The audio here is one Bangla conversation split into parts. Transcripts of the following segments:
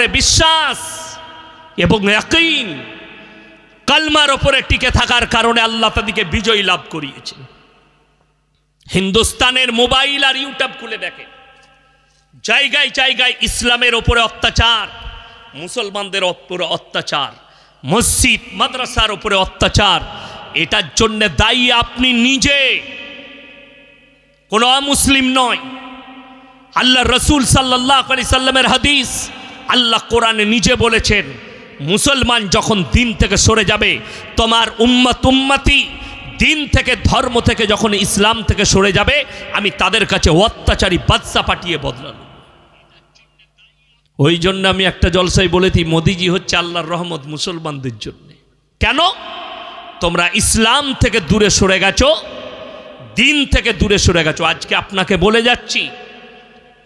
ওপরে বিশ্বাস এবং একইন কালমার ওপরে টিকে থাকার কারণে আল্লাহ তাদেরকে বিজয় লাভ করিয়েছেন হিন্দুস্তানের মোবাইল আর ইউটিউব খুলে দেখে। জায়গায় জায়গায় ইসলামের ওপরে অত্যাচার, মুসলমানদের ওপরে অত্যাচার, মসজিদ, মাদ্রাসার ওপরে অত্যাচার, এটার জন্য দায়ী আপনি নিজে। কোনো অমুসলিম নয়। আল্লাহ রসুল সাল্লাহ আলি সাল্লামের হাদিস আল্লাহ কোরআনে নিজে বলেছেন, মুসলমান যখন দিন থেকে সরে যাবে, তোমার উম্মত উম্মতি দিন থেকে ধর্ম থেকে যখন ইসলাম থেকে সরে যাবে, আমি তাদের কাছে অত্যাচারী বাদশা পাঠিয়ে বদলানো ওই জন্য আমি একটা জলসাই বলেছি মোদিজি হচ্ছে আল্লাহর রহমত মুসলমানদের জন্য। কেন? তোমরা ইসলাম থেকে দূরে সরে গেছো, দিন থেকে দূরে সরে গেছো। আজকে আপনাকে বলে যাচ্ছি,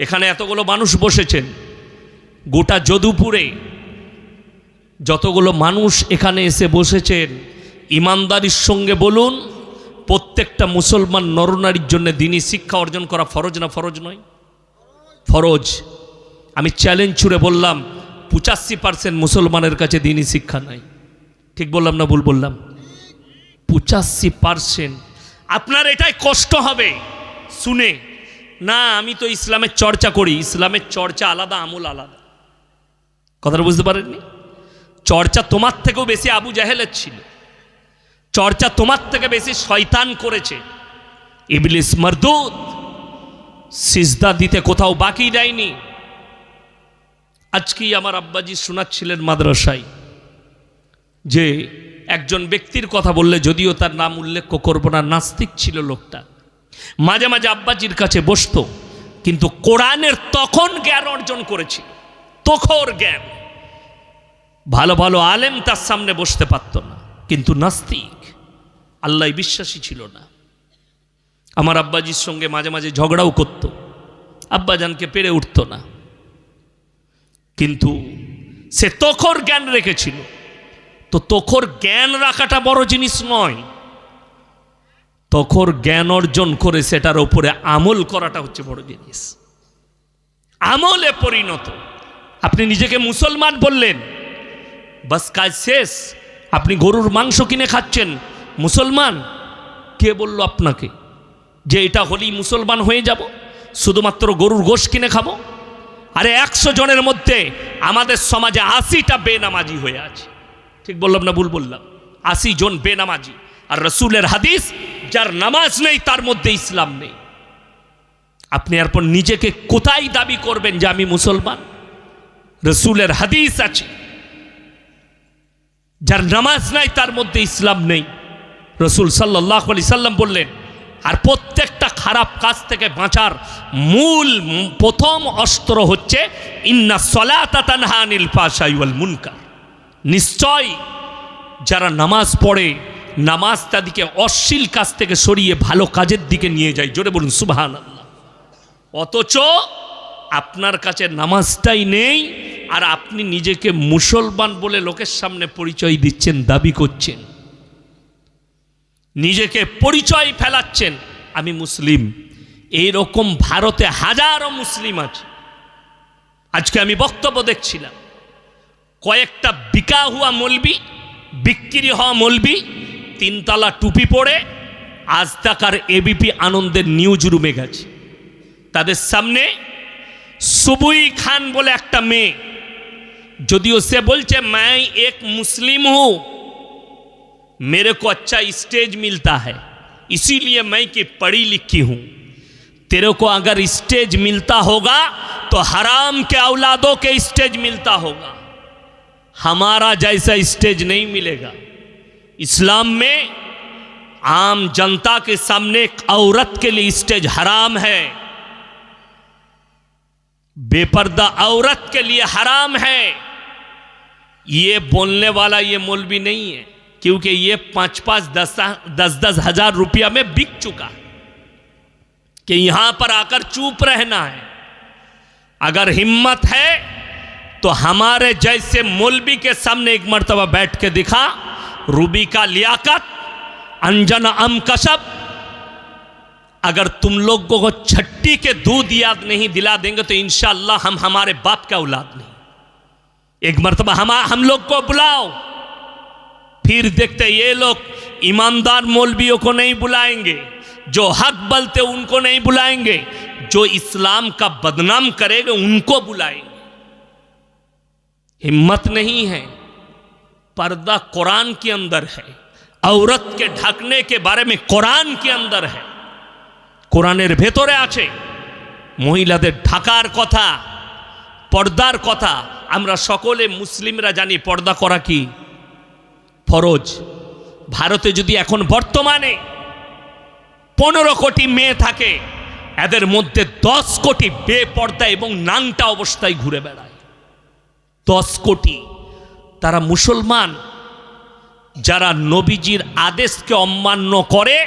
এখানে এতগুলো মানুষ বসেছেন। গোটা যদুপুরে যতগুলো মানুষ এখানে এসে বসেছেন, ইমানদারির সঙ্গে বলুন, প্রত্যেকটা মুসলমান নরনারীর জন্য দিনই শিক্ষা অর্জন করা ফরজ না ফরজ নয়? ফরজ। আমি চ্যালেঞ্জ ছুড়ে বললাম, পঁচাশি পার্সেন্ট মুসলমানের কাছে দিনই শিক্ষা নাই। ঠিক বললাম না ভুল বললাম? পঁচাশি পার্সেন্ট আপনার এটাই কষ্ট হবে। শুনে। না, আমি তো ইসলামের চর্চা করি। ইসলামের চর্চা আলাদা, আমল আলাদা। কথাটা বুঝতে পারেননি? চর্চা তোমার থেকেও বেশি আবু জাহেলের ছিল। চর্চা তোমার থেকে বেশি শয়তান করেছে। ইবলিস মরদুদ সিজদা দিতে কোথাও বাকি দেয়নি। আজকেই আমার আব্বাজি শোনাচ্ছিলেন মাদ্রাসায় যে একজন ব্যক্তির কথা বললে যদিও তার নাম উল্লেখ করব না, নাস্তিক ছিল লোকটা। মাঝে মাঝে আব্বাজির কাছে বসতো, কিন্তু কোরআনের তখন জ্ঞান অর্জন করেছিল। তখর জ্ঞান। ভালো ভালো আলেম তার সামনে বসতে পারত না। কিন্তু নাস্তিক আল্লাহ বিশ্বাসী ছিল না। আমার আব্বাজির সঙ্গে মাঝে মাঝে ঝগড়াও করত। আব্বাজানকে পেরে উঠত না। কিন্তু সে তখর জ্ঞান রেখেছিল। তো তখর জ্ঞান রাখাটা বড় জিনিস নয়। তখর জ্ঞান অর্জন করে সেটার উপরে আমল করাটা হচ্ছে বড় জিনিস। আমলে পরিণত। আপনি নিজেকে মুসলমান বললেন বাস কাজ শেষ। আপনি গরুর মাংস কিনে খাচ্ছেন। মুসলমান? কে বলল আপনাকে যে এটা হলেই মুসলমান হয়ে যাব? শুধুমাত্র গরুর গোশ কিনে খাব? আরে একশো জনের মধ্যে আমাদের সমাজে আশিটা বেনামাজি হয়ে আছে। ঠিক বললাম না ভুল বললাম? আশি জন বেনামাজি। আর রসুলের হাদিস, যার নামাজ নেই, তার মধ্যে ইসলাম নেই। আপনি এরপর নিজেকে কোথায় দাবি করবেন যে আমি মুসলমান? রসুলের হাদিস আছে। যার নামাজ নাই, তার মধ্যে ইসলাম নেই। রসুল সাল্লাহ আলি সাল্লাম বললেন, আর প্রত্যেকটা খারাপ কাজ থেকে বাঁচার মূল প্রথম অস্ত্র হচ্ছে, ইন্না সলাতানহানিল মুনকার। নিশ্চয় যারা নামাজ পড়ে, নামাজ তাদেরকে অশ্লীল কাজ থেকে সরিয়ে ভালো কাজের দিকে নিয়ে যায়। জোরে বলুন সুবাহান আল্লাহ অথচ আপনার কাছে নামাজটাই নেই, আর আপনি নিজেকে মুসলমান বলে লোকের সামনে পরিচয় দিচ্ছেন, দাবি করছেন। নিজেকে পরিচয় ফেলাচ্ছেন, আমি মুসলিম। এই রকম ভারতে হাজারো মুসলিম আছে। আজকে আমি বক্তব্য দেখছিলাম। কয়েকটা বিকা হুয়া মলবি, বিক্রি হওয়া মলবি, তিনতলা টুপি পরে আজ তাকার এবিপি আনন্দের নিউজ রুমে গেছে। তাদের সামনে সুবুই খান বলে একটা মেয়ে যদিও সে বলছে मैं एक मुस्लिम हूं मेरे को अच्छा स्टेज मिलता है इसीलिए मैं कि पढ़ी लिखी हूं तेरे को अगर स्टेज मिलता होगा तो हराम के औलादों के स्टेज मिलता होगा हमारा जैसा स्टेज नहीं मिलेगा इस्लाम में आम जनता के सामने एक औरत के लिए स्टेज हराम है बेपर्दा औरत के लिए हराम है। ये बोलने वाला ये मौलवी नहीं है, क्योंकि ये पाँच पाँच दस दस दस हज़ार रुपया में बिक चुका कि यहाँ पर आकर चुप रहना है। अगर हिम्मत है तो हमारे जैसे मौलवी के सामने एक मरतबा बैठ के दिखा, रूबी का लियाकत, अंजन अम कशब अगर तुम लोगों को छट्टी के दूध याद नहीं दिला देंगे तो इंशाल्लाह हम हमारे बाप का औलाद नहीं। एक मरतबा हम हम लोग को बुलाओ। फिर देखते ये लोग ईमानदार मौलवियों को नहीं बुलाएँगे, जो हक बलते उनको नहीं बुलाएँगे, जो इस्लाम का बदनाम करेंगे उनको बुलाएँगे। हिम्मत नहीं है, पर्दा कुरान के अंदर है, औरत के ढकने के बारे में कुरान के अंदर है। কোরআনের ভেতরে আছে। মহিলাদের ঢাকার কথা, পর্দার কথা, আমরা সকলে মুসলিমরা জানি পর্দা করা কি? ফরজ। ভারতে যদি এখন বর্তমানে পনেরো কোটি মেয়ে থাকে, এদের মধ্যে দশ কোটি বেপর্দা এবং নাংটা অবস্থায় ঘুরে বেড়ায়। দশ কোটি। তারা মুসলমান। যারা নবীজির আদেশকে অমান্য করে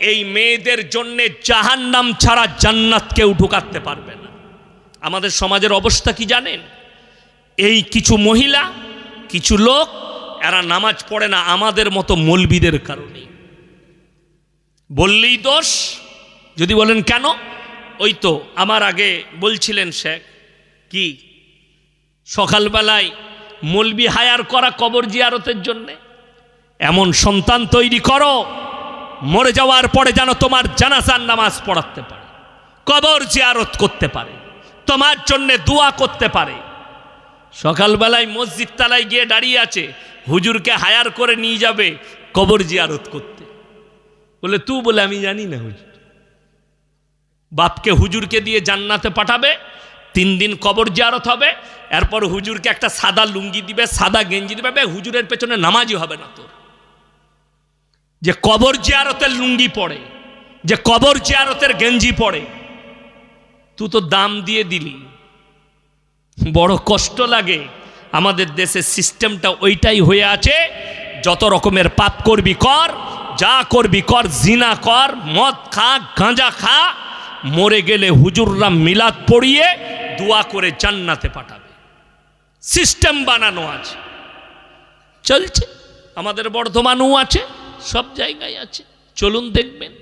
এই মেয়েদের জন্যে জাহান্নাম ছাড়া জান্নাত কেউ ঢুকাতে পারবে না। আমাদের সমাজের অবস্থা কি জানেন? এই কিছু মহিলা, কিছু লোক, এরা নামাজ পড়ে না আমাদের মতো মলবিদের কারণে। বললেই দোষ, যদি বলেন কেন? ওই তো আমার আগে বলছিলেন শেখ, কি? সকালবেলায় মলবি হায়ার করা কবর জিয়ারতের জন্যে। এমন সন্তান তৈরি করো মরে যাওয়ার পরে যেন তোমার জানাজার নামাজ পড়াতে পারে, কবর জিয়ারত করতে পারে, তোমার জন্য দোয়া করতে পারে। সকালবেলায় মসজিদ তালায় গিয়ে দাঁড়িয়ে আছে, হুজুরকে হায়ার করে নিয়ে যাবে কবর জিয়ারত করতে। বলে, তু বলে, আমি জানি না হুজুর। বাপকে হুজুরকে দিয়ে জান্নাতে পাঠাবে, তিন দিন কবর জিয়ারত হবে, এরপর হুজুরকে একটা সাদা লুঙ্গি দিবে, সাদা গেঞ্জি দিবে হুজুরের পেছনে নামাজই হবে না তোর। যে কবর জিয়ারতের লুঙ্গি পড়ে, যে কবর জিয়ারতের গেঞ্জি পড়ে তুই তো দাম দিয়ে দিলি। বড় কষ্ট লাগে আমাদের দেশের সিস্টেমটা ওইটাই হয়ে আছে, যত রকমের পাপ করবি কর, যা করবি কর, জিনা কর, মদ খা, গাঁজা খা, মরে গেলে হুজুররা মিলাদ পড়িয়ে দোয়া করে জান্নাতে পাঠাবে। সিস্টেম বানানো আছে। চলছে। আমাদের বর্ধমানও আছে। সব জায়গায় আছে। চলুন দেখবেন।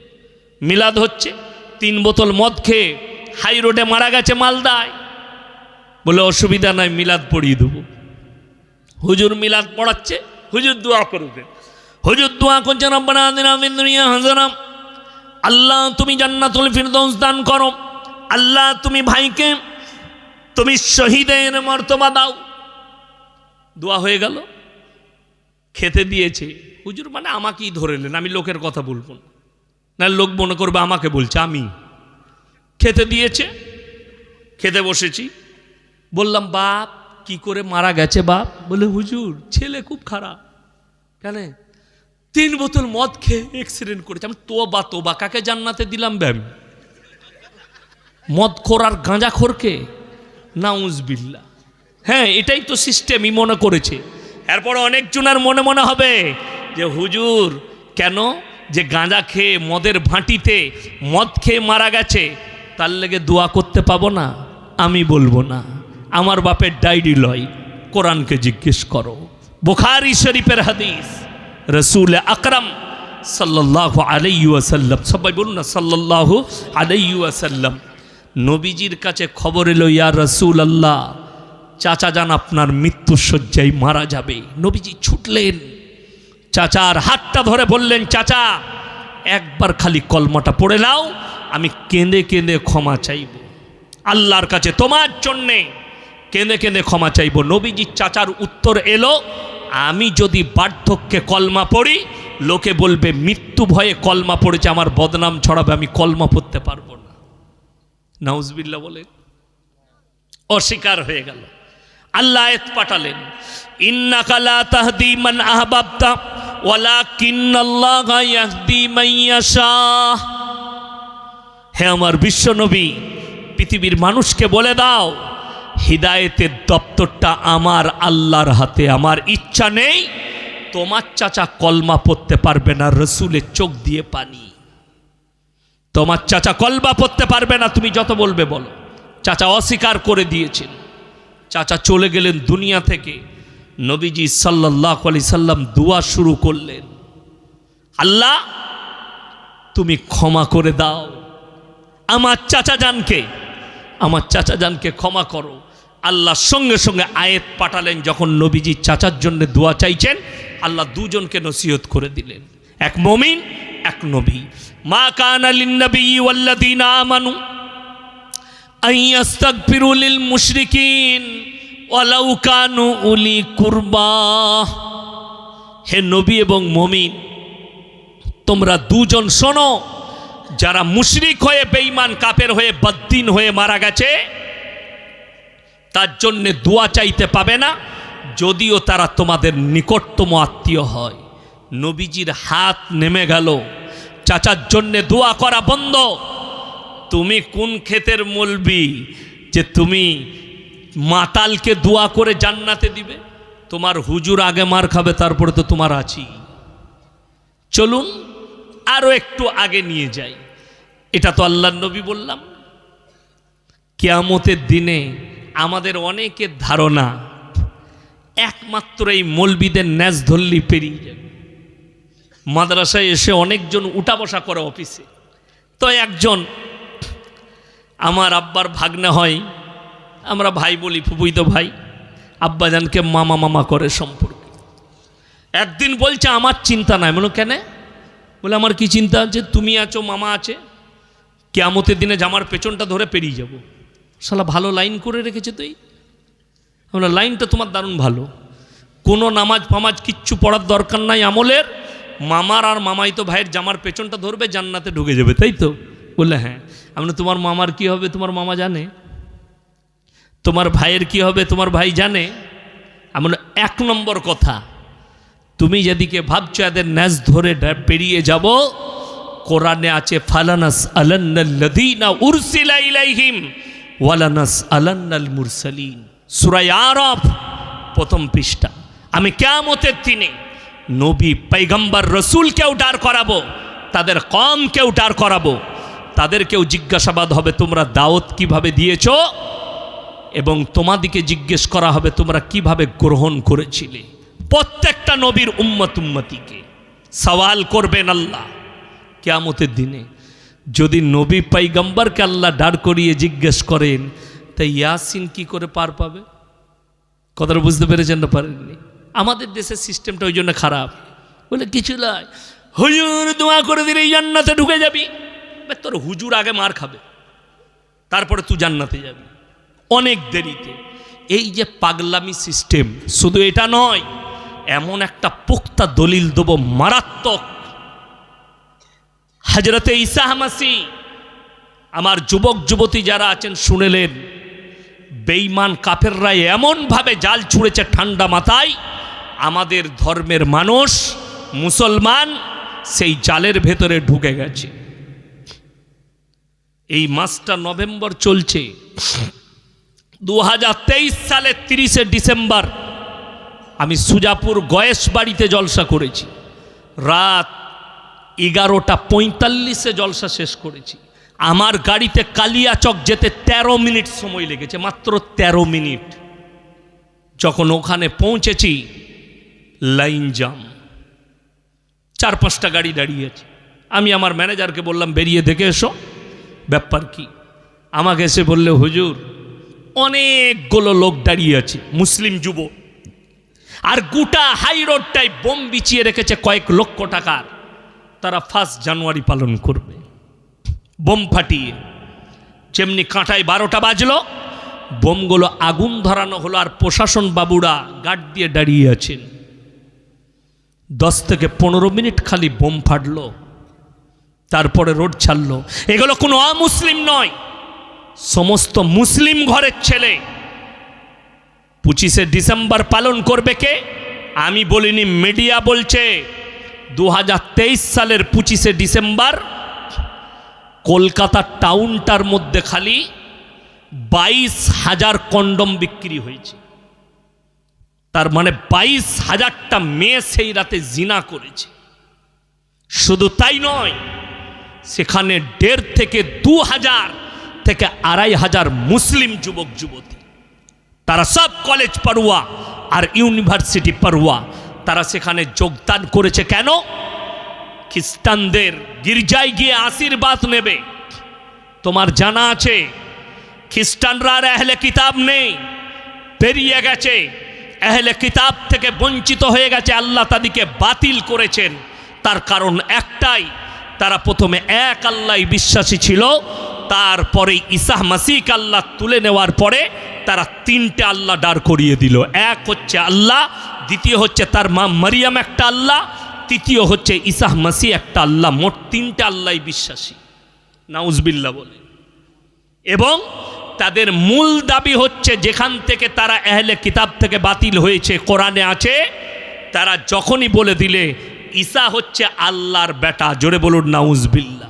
মিলাদ হচ্ছে, তিন বোতল মদ খেয়ে হাই রোডে মারা গেছে মালদায়। বলে অসুবিধা নাই, মিলাদ পড়িয়ে দেবো। হুজুর মিলাদ পড়াচ্ছে, হুজুর দোয়া করবে। হুজুর দোয়া করছেন হাসানাম। আল্লাহ, তুমি জান্নাতুল ফিরদৌস দান করো। আল্লাহ, তুমি ভাইকে, তুমি শহীদের মর্তবা দাও। দোয়া হয়ে গেল। খেতে দিয়েছে। হুজুর মানে আমাকেই ধরেলেন আমি লোকের কথা বলব না। লোক মনে করবে আমাকে বলছে, আমি। খেতে দিয়েছে, খেতে বসেছি। বললাম, বাপ, কি করে মারা গেছে বাপ? বলে, হুজুর, ছেলে খুব খারাপ। কেন? তিন বোতল মদ খেয়ে অ্যাক্সিডেন্ট করেছে। আমি তো বা তো বা কাকে জান্নাতে দিলাম ব্যাম? মদ খোর আর গাঁজা খোরকে? নাউজ বিল্লা হ্যাঁ এটাই তো সিস্টেমই মনে করেছে। এরপর অনেকজনের মনে মনে হবে যে হুজুর, কেন? যে গাঁজা খেয়ে মদের ভাঁটিতে মদ খেয়ে মারা গেছে, তার লেগে দোয়া করতে পাবো না, আমি বলব না। আমার বাপের ডায়েরি লয়, কোরআনকে জিজ্ঞেস করো। বুখারি শরীফের হাদিস, রসুল আকরম সাল্লাহ আলাইসাল্লাম সবাই বলুন না সাল্লাহ আলাইসাল্লাম নবীজির কাছে খবর এলো, ইয়া রসুল আল্লাহ চাচা যান আপনার মৃত্যু শয্যায় মারা যাবে। নবীজি ছুটলেন। চাচার হাতটা ধরে বললেন, চাচা, একবার খালি কলমাটা পড়ে নাও, আমি কেঁদে কেঁদে ক্ষমা চাইব। আল্লাহর কাছে তোমার জন্যে কেঁদে কেঁদে ক্ষমা চাইব। নবীজির চাচার উত্তর এলো, আমি যদি বার্ধক্যে কলমা পড়ি, লোকে বলবে, মৃত্যু ভয়ে কলমা পড়েছে, আমার বদনাম ছড়াবে, আমি কলমা পড়তে পারব না। নাউজবিল্লা বলে অস্বীকার হয়ে গেল। আল্লাহ পাঠালেন। ইন্নাকা লা তাহদি মান আহবাবতা, ওয়ালাকিন্নাল্লাহা ইয়াহদি মান ইয়াশা। হে আমার বিশ্বনবী, পৃথিবীর মানুষকে বলে দাও, হিদায়েতের দপ্তরটা আমার আল্লাহর হাতে, আমার ইচ্ছা নেই, তোমার চাচা কলমা পড়তে পারবে না রসুলের চোখ দিয়ে পানি। তোমার চাচা কলমা পড়তে পারবে না, তুমি যত বলবে বলো। চাচা অস্বীকার করে দিয়েছেন। চাচা চলে গেলেন দুনিয়া থেকে। নবীজি সাল্লাহ আলি সাল্লাম দোয়া শুরু করলেন। আল্লাহ, তুমি ক্ষমা করে দাও। আমার চাচা জানকে, আমার চাচা জানকে ক্ষমা করো। আল্লাহ সঙ্গে সঙ্গে আয়েত পাঠালেন, যখন নবীজি চাচার জন্য দোয়া চাইছেন, আল্লাহ দুজনকে নসিহত করে দিলেন। এক মমিন, এক নবী। মা কানা লিন্নবী ওয়াল্লাযীনা আমানু আন ইয়াস্তাগফিরু লিল মুশরিকিন ওয়ালাউ কানু উলি কুরবা হে নবী এবং মমিন, তোমরা দুজন শোনো, যারা মুশরিক হয়ে বেঈমান কাপের হয়ে বদ্দিন হয়ে মারা গেছে, তার জন্যে দোয়া চাইতে পাবে না, যদিও তারা তোমাদের নিকটতম আত্মীয় হয়। নবীজির হাত নেমে গেল। চাচার জন্যে দোয়া করা বন্ধ। তুমি কোন ক্ষেতের মলবি যে তুমি মাতালকে দোয়া করে জান্নাতে দিবে? তোমার হুজুর আগে মার খাবে, তারপরে তো তোমার আছি। চলুন আরও একটু আগে নিয়ে যাই। এটা তো আল্লাহ নবী বললাম। কেয়ামতের দিনে আমাদের অনেকের ধারণা, একমাত্র এই মলবিদের ন্যাস ধরলি পেরিয়ে যাবে। মাদ্রাসায় এসে অনেকজন উঠা বসা করে অফিসে। তো একজন আমার আব্বার ভাগ্নে হয়। আমরা ভাই বলি ফুপুই তো ভাই। আব্বাজানকে মামা মামা করে সম্পর্কে। একদিন বলছে, আমার চিন্তা নাই। বলো কেন? বলে, আমার কি চিন্তা আছে তুমি আছো, মামা আছে। কেয়ামতের দিনে জামার পেছনটা ধরে পেরিয়ে যাব। শালা ভালো লাইন করে রেখেছে তুই? আমরা লাইনটা তোমার দারুণ ভালো। কোনো নামাজ ফামাজ কিচ্ছু পড়ার দরকার নাই আমলের। মামার আর মামাই তো ভাইয়ের জামার পেছনটা ধরবে, জান্নাতে ঢুকে যাবে, তাই তো? বললে হ্যাঁ। আমরা তোমার মামার কি হবে? তোমার মামা জানে। তোমার ভাইয়ের কি হবে? তোমার ভাই জানে। এমন এক নম্বর কথা, তুমি যেদিকে ভাবছ এদের ন্যাস ধরে পেরিয়ে যাব। কোরআনে আছে, ফালানাস আলান্নাল্লাযীনা উরসিলা ওয়ালানাস আলান্নাল মুরসালিন। সূরা আরাফ, প্রথম পৃষ্ঠা। আমি কিয়ামতের দিনে নবী, পয়গম্বর, রসুলকেও ডার করাবো, তাদের কমকেও ডার করাবো। তাদেরকেও জিজ্ঞাসাবাদ হবে, তোমরা দাওয়াত কীভাবে দিয়েছ? এবং তোমাদিকে জিজ্ঞেস করা হবে, তোমরা কীভাবে গ্রহণ করেছিলে? প্রত্যেকটা নবীর উম্মত উম্মতিকে সওয়াল করবেন আল্লাহ। কেয়ামতের দিনে যদি নবী পাইগম্বরকে আল্লাহ দাঁড় করিয়ে জিজ্ঞেস করেন তাই ইয়াসিন কি করে পার পাবে? কথাটা বুঝতে পেরেছেন না পারেননি? আমাদের দেশের সিস্টেমটা ওই জন্য খারাপ। বলে, কিছু নয়। হুজুর, দোয়া করে দিলে জান্নাতে ঢুকে যাবি। বে, তোর হুজুর আগে মার খাবে তারপরে তুই জান্নাতে যাবি। অনেক দেরিতে। এই যে পাগলামি সিস্টেম শুধু এটা নয় এমন একটা পোক্তা দলিল দেব মারাত্মক। হাজরতে ঈসা হামাসি আমার যুবক যুবতী যারা আছেন শুনেলেন বেইমান কাফেররা এমনভাবে জাল ছুঁড়েছে ঠান্ডা মাথায় আমাদের ধর্মের মানুষ মুসলমান সেই জালের ভেতরে ঢুকে গেছে। এই মাসটা নভেম্বর চলছে। দু সালের তিরিশে ডিসেম্বর আমি সুজাপুর গয়েশ বাড়িতে জলসা করেছি। রাত এগারোটা পঁয়তাল্লিশে জলসা শেষ করেছি। আমার গাড়িতে কালিয়াচক যেতে ১৩ মিনিট সময় লেগেছে, মাত্র ১৩ মিনিট। যখন ওখানে পৌঁছেছি, লাইন জাম। চার পাঁচটা গাড়ি দাঁড়িয়ে আছে। আমি আমার ম্যানেজারকে বললাম, বেরিয়ে দেখে এসো। ব্যাপার কি? আমাকে এসে বললে, হুজুর, অনেকগুলো লোক দাঁড়িয়ে আছে, মুসলিম যুব। আর গোটা হাই রোডটাই বোম বিছিয়ে রেখেছে কয়েক লক্ষ টাকার। তারা ফার্স্ট জানুয়ারি পালন করবে। বোম ফাটিয়ে, যেমনি কাঁটায় বারোটা বাজলো, বোমগুলো আগুন ধরানো হলো আর প্রশাসন বাবুরা গার্ড দিয়ে দাঁড়িয়ে আছেন। দশ থেকে পনেরো মিনিট খালি বোম ফাটলো। তারপরে রোড ছাড়লো। এগুলো কোনো অমুসলিম নয়। সমস্ত মুসলিম ঘরের ছেলে। পঁচিশে ডিসেম্বর পালন করবে কে? আমি বলিনি, মিডিয়া বলছে দু হাজার তেইশ সালের পঁচিশে ডিসেম্বর কলকাতা টাউনটার মধ্যে খালি বাইশ হাজার কন্ডম বিক্রি হয়েছে। তার মানে বাইশ হাজারটা মেয়ে সেই রাতে জিনা করেছে। শুধু তাই নয় সেখানে দেড় থেকে দু হাজার থেকে আড়াই হাজার মুসলিম যুবক, যুবতী। তারা সব কলেজ পড়ুয়া আর ইউনিভার্সিটি পড়ুয়া। তারা সেখানে যোগদান করেছে কেন? খ্রিস্টানদের গির্জায় গিয়ে আশীর্বাদ নেবে। তোমার জানা আছে, খ্রিস্টানরা আর আহলে কিতাব নেই। পেরিয়ে গেছে এহলে কিতাব থেকে বঞ্চিত হয়ে গেছে। আল্লাহ তাদেরকে বাতিল করেছেন। তার কারণ একটাই তারা প্রথমে এক আল্লাহ বিশ্বাসী ছিল তারপরে ইসাহ মাসিক আল্লাহ তুলে নেওয়ার পরে তারা তিনটে আল্লাহ দাঁড় করিয়ে দিল। এক হচ্ছে আল্লাহ, দ্বিতীয় হচ্ছে তার মা মারিয়াম একটা আল্লাহ, তৃতীয় হচ্ছে ইসাহ মাসি একটা আল্লাহ, মোট তিনটে আল্লাহ বিশ্বাসী। নাউজবিল্লা বলে। এবং তাদের মূল দাবি হচ্ছে যেখান থেকে তারা এহলে কিতাব থেকে বাতিল হয়েছে, কোরআনে আছে, তারা যখনই বলে দিলে ঈসা হচ্ছে আল্লাহর বেটা। জোরে বলুন নাউজবিল্লা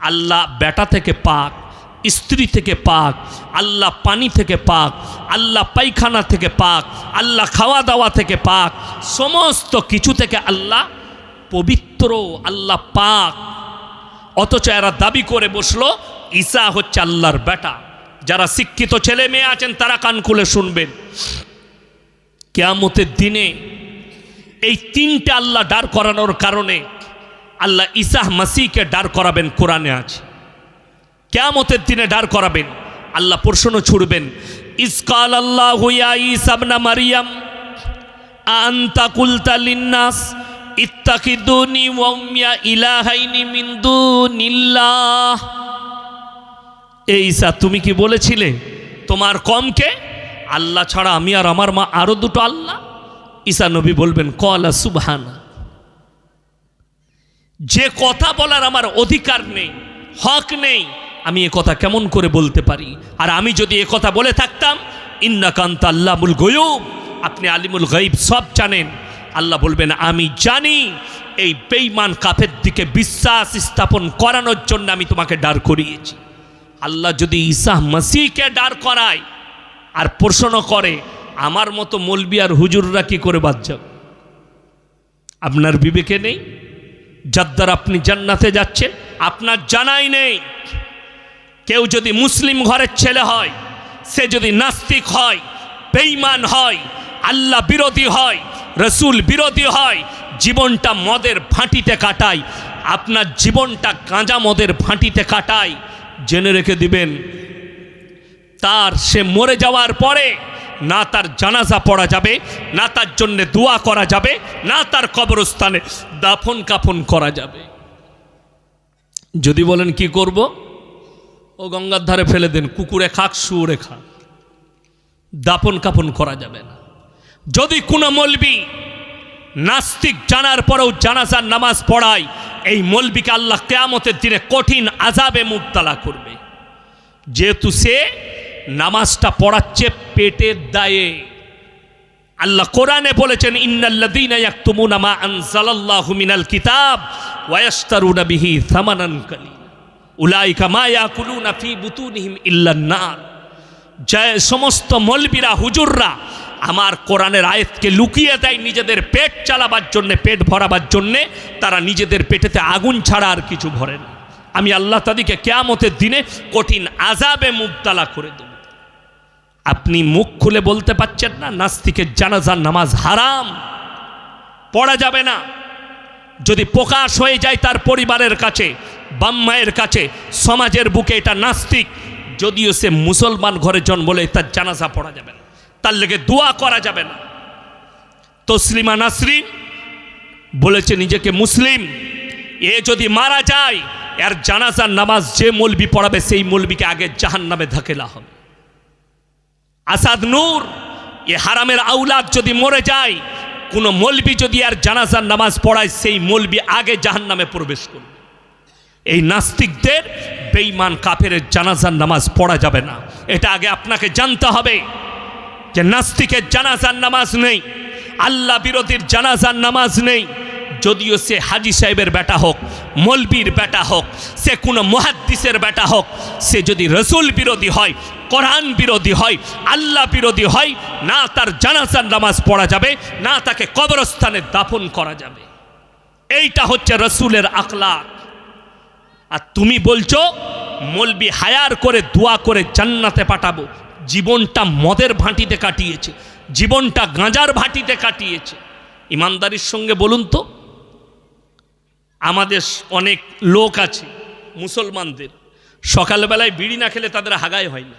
আল্লাহ বেটা থেকে পাক, স্ত্রী থেকে পাক, আল্লাহ পানি থেকে পাক, আল্লাহ পায়খানা থেকে পাক, আল্লাহ খাওয়া দাওয়া থেকে পাক, সমস্ত কিছু থেকে আল্লাহ পবিত্র, আল্লাহ পাক। অথচ এরা দাবি করে বসল, ঈসা হচ্ছে আল্লাহর বেটা। যারা শিক্ষিত ছেলে মেয়ে আছেন, তারা কান খুলে শুনবেন। কেয়ামতের দিনে এই তিনটে আল্লাহ দাঁড় করানোর কারণে আল্লাহ ইসাহ মাসিকে দাঁড় করাবেন কোরআনে আছে কেয়ামতের দিনে দাঁড় করাবেন, আল্লাহ প্রশ্ন ছুড়বেন ইসকাল আল্লাহ হুইয়া ইসাবনা মারিয়াম আন্তা কুলতা লিন্নাস ইত্তাকিদুনি তুমি কি বলেছিলে, তোমার কমকে? আল্লাহ ছাড়া আমি আর আমার মা আরও দুটো আল্লাহ? ঈসা নবী বলবেন, কলা সুবহানা। যে কথা বলার আমার অধিকার নেই, হক নেই, আমি এ কথা কেমন করে বলতে পারি? আর আমি যদি এ কথা বলে থাকতাম ইন্না কান্তা আল্লামুল গয়ুব। আপনি আলিমুল গাইব সব জানেন। আল্লাহ বলবেন, আমি জানি, এই বেইমান কাফের দিকে বিশ্বাস স্থাপন করানোর জন্য আমি তোমাকে দাঁড় করিয়েছি। আল্লাহ যদি ঈসাহ মাসিকে দাঁড় করায় আর প্রশ্ন করে আমার মতো মলবি আর হুজুররা কি করে বাদ যাবে? আপনার বিবেকে নেই? যার দ্বারা আপনি জান্নাতে যাচ্ছেন, আপনার জানাই নেই। কেউ যদি মুসলিম ঘরের ছেলে হয়, সে যদি নাস্তিক হয়, বেঈমান হয়, আল্লাহ বিরোধী হয়, রসুল বিরোধী হয়, জীবনটা মদের ফাঁটিতে কাটায়, আপনার জীবনটা গাঁজা মদের ফাঁটিতে কাটায়, জেনে রেখে দিবেন, তার সে মরে যাওয়ার পরে না তার জানাজা পড়া যাবে, না তার জন্যে দোয়া করা যাবে, না তার কবরস্থানে দাফন কাফন করা যাবে। যদি বলেন কি করব? ও গঙ্গার ধারে ফেলে দেন, কুকুরে খাক, শুয়োরে খাক। দাপন কাপন করা যাবে না। যদি কোনো মলবি নাস্তিক জানার পরেও জানাজার নামাজ পড়ায়, এই মলবিকে আল্লাহ কেয়ামতের দিনে কঠিন আজাবে মুক্তালা করবে। যেহেতু সে নামাজটা পড়াচ্ছে পেটের দায়ে। আল্লাহ কোরআনে বলেছেন, ইন্নাল্লাযীনা ইয়াকতুমুনা মা আনজালাল্লাহু মিনাল কিতাব ওয়া ইয়াশতারুনা বিহি থামানান কালিলা উলাইকা মা ইয়াকুলুনা ফি বুতুনিহিম ইল্লান সমস্ত মলবিরা, হুজুররা আমার কোরআনের আয়াতকে লুকিয়ে দেয় নিজেদের পেট চালাবার জন্যে, পেট ভরাবার জন্যে, তারা নিজেদের পেটেতে আগুন ছাড়া আর কিছু ভরে না। আমি আল্লাহ তাদিকে কেয়ামতের দিনে কঠিন আজাবে মুবতালা করে দেব। আপনি মুখ খুলে বলতে পারছেন না, নাস্তিকের জানাজার নামাজ হারাম, পড়া যাবে না। যদি প্রকাশ হয়ে যায় তার পরিবারের কাছে বাম্মায়ের কাছে, সমাজের বুকে এটা নাস্তিক, যদিও সে মুসলমান ঘরে জন্ম বলে তার জানাজা পড়া যাবে না, তার লেগে দোয়া করা যাবে না। তসলিমা নাসরিন বলেছে, নিজেকে মুসলিম, এ যদি মারা যায়, এর জানাজার নামাজ যে মলবি পড়াবে, সেই মলবিকে আগে জাহান নামে ধাকেলা হবে। আসাদ নূর, এ হারামের আউলাদ যদি মরে যায়, কোনো মলবি যদি আর জানাজার নামাজ পড়ায়, সেই মলবি আগে জাহান নামে প্রবেশ করবে। এই নাস্তিকদের বেইমান কাফের জানাজার নামাজ পড়া যাবে না। এটা আগে আপনাকে জানতে হবে যে নাস্তিকের জানাজার নামাজ নেই, আল্লাহ বিরোধীর জানাজার নামাজ নেই। যদিও সে হাজি সাহেবের বেটা হোক, মলবির বেটা হোক, সে কোনো মহাদ্দিসের বেটা হোক, সে যদি রসুল বিরোধী হয়, কোরআন বিরোধী হয়, আল্লাহ বিরোধী হয়, না তার জানাজার নামাজ পড়া যাবে, না তাকে কবরস্থানে দাফন করা যাবে। এইটা হচ্ছে রসুলের আখলাক। আর তুমি বলছো, মলবি হায়ার করে দোয়া করে জান্নাতে পাঠাবো। জীবনটা মদের ভাঁটিতে কাটিয়েছে, জীবনটা গাঁজার ভাটিতে কাটিয়েছে। ইমানদারির সঙ্গে বলুন তো। আমাদের অনেক লোক আছে, মুসলমানদের। সকালবেলায় বিড়ি না খেলে তাদের হাগাই হয় না।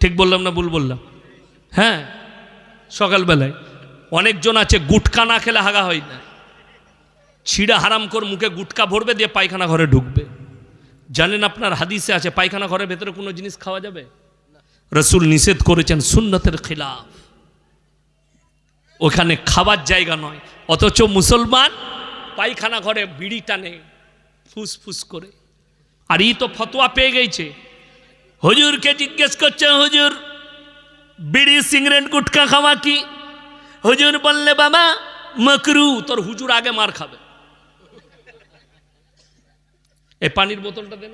ঠিক বললাম না ভুল বললাম? হ্যাঁ সকালবেলায়। অনেকজন আছে, গুটকা না খেলে হাগা হয় না। ছিঁড়া হারাম কর মুখে গুটকা ভরবে দিয়ে পায়খানা ঘরে ঢুকবে। জানেন আপনার হাদিসে আছে, পায়খানা ঘরের ভেতরে কোনো জিনিস খাওয়া যাবে? রসুল নিষেধ করেছেন সুন্নতের খিলাফ। ওখানে খাবার জায়গা নয়, অথচ মুসলমান পায়খানা ঘরে বিড়ি টানে ফুস ফুস করে। আর ই তো ফতোয়া পেয়ে গেছে। হুজুরকে জিজ্ঞেস করছে, হুজুর, বিড়ি সিংরেন গুটকা খাওয়া কি? হুজুর বললে, বাবা, মকরু, তোর হুজুর আগে মার খাবে। এ পানির বোতলটা দেন